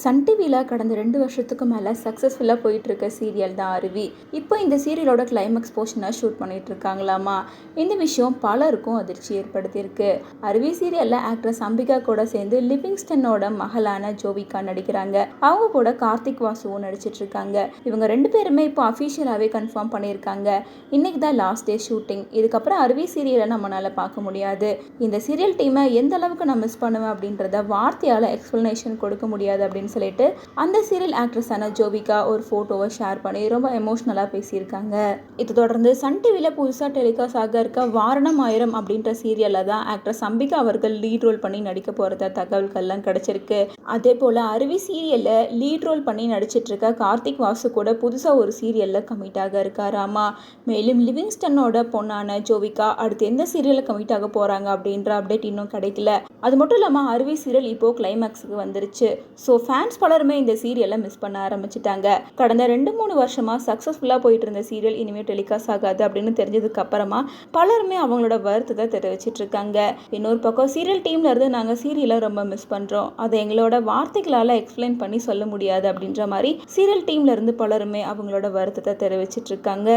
Sun டிவியில் கடந்த ரெண்டு வருஷத்துக்கு மேலே சக்ஸஸ்ஃபுல்லாக போயிட்டுருக்க சீரியல் தான் அருவி. இப்போ இந்த சீரியலோட கிளைமேக்ஸ் போர்ஷனாக ஷூட் பண்ணிட்டு இருக்காங்களாமா இந்த விஷயம் பலருக்கும் அதிர்ச்சி ஏற்படுத்தியிருக்கு. அருவி சீரியலில் ஆக்ட்ரஸ் அம்பிகா கூட சேர்ந்து லிவிங்ஸ்டனோட மகளான ஜோவிகா நடிக்கிறாங்க. அவங்க கூட கார்த்திக் வாசுவும் நடிச்சிட்டு இருக்காங்க இவங்க ரெண்டு பேருமே இப்போ அஃபீஷியலாகவே கன்ஃபார்ம் பண்ணியிருக்காங்க. இன்னைக்கு தான் லாஸ்ட் டே ஷூட்டிங் இதுக்கப்புறம் அருவி சீரியலை நம்மளால் பார்க்க முடியாது. இந்த சீரியல் டீமை எந்த அளவுக்கு நான் மிஸ் பண்ணுவேன் அப்படின்றத வார்த்தையால் எக்ஸ்ப்ளனேஷன் கொடுக்க முடியாது அப்படின்னு சொல்லிட்டு அந்த சீரியல் ஆக்ட்ரஸான ஜோவிகா ஒரு ஃபோட்டோவை ஷேர் பண்ணி ரொம்ப எமோஷ்னலாக பேசியிருக்காங்க. இது தொடர்ந்து சன் டிவியில் புதுசாக டெலிகாஸ்ட் ஆக இருக்க வாரணம் ஆயிரம் அப்படின்ற சீரியலில் தான் ஆக்ட்ரஸ் அம்பிகா அவர்கள் லீட் ரோல் பண்ணி நடிக்க போகிறத தகவல்கள்லாம் கிடைச்சிருக்கு. அதே போல் அருவி சீரியலில் லீட் ரோல் பண்ணி நடிச்சிட்டு இருக்க கார்த்திக் வாசு கூட புதுசாக ஒரு சீரியலில் கமிட் ஆக இருக்காராமா மேலும் லிவிங்ஸ்டனோட பொண்ணான ஜோவிகா அடுத்து எந்த சீரியலில் கமிட் ஆக போகிறாங்க அப்படின்ற அப்டேட் இன்னும் கிடைக்கல. அது மட்டும் இல்லாமல் அருவி சீரியல் இப்போது கிளைமேக்ஸுக்கு வந்துருச்சு. ஸோ ஃபேன்ஸ் பலருமே இந்த சீரியலை மிஸ் பண்ண ஆரம்பிச்சிட்டாங்க. கடந்த ரெண்டு மூணு வருஷமாக சக்ஸஸ்ஃபுல்லாக போயிட்டு இருந்த சீரியல் இனிமேல் டெலிகாஸ்ட் ஆகாது அப்படின்னு தெரிஞ்சதுக்கு அப்புறமா பலருமே அவங்களோட வருத்தத்தை தெரிவிச்சிட்டு இருக்காங்க. இன்னொரு பக்கம் சீரியல் டீம்ல இருந்து நாங்கள் சீரியலை ரொம்ப மிஸ் பண்ணுறோம் அதை எங்களோட வார்த்தைகளால் எக்ஸ்பிளைன் பண்ணி சொல்ல முடியாது அப்படின்ற மாதிரி சீரியல் டீம்ல இருந்து பலருமே அவங்களோட வருத்தத்தை தெரிவிச்சிட்டு இருக்காங்க.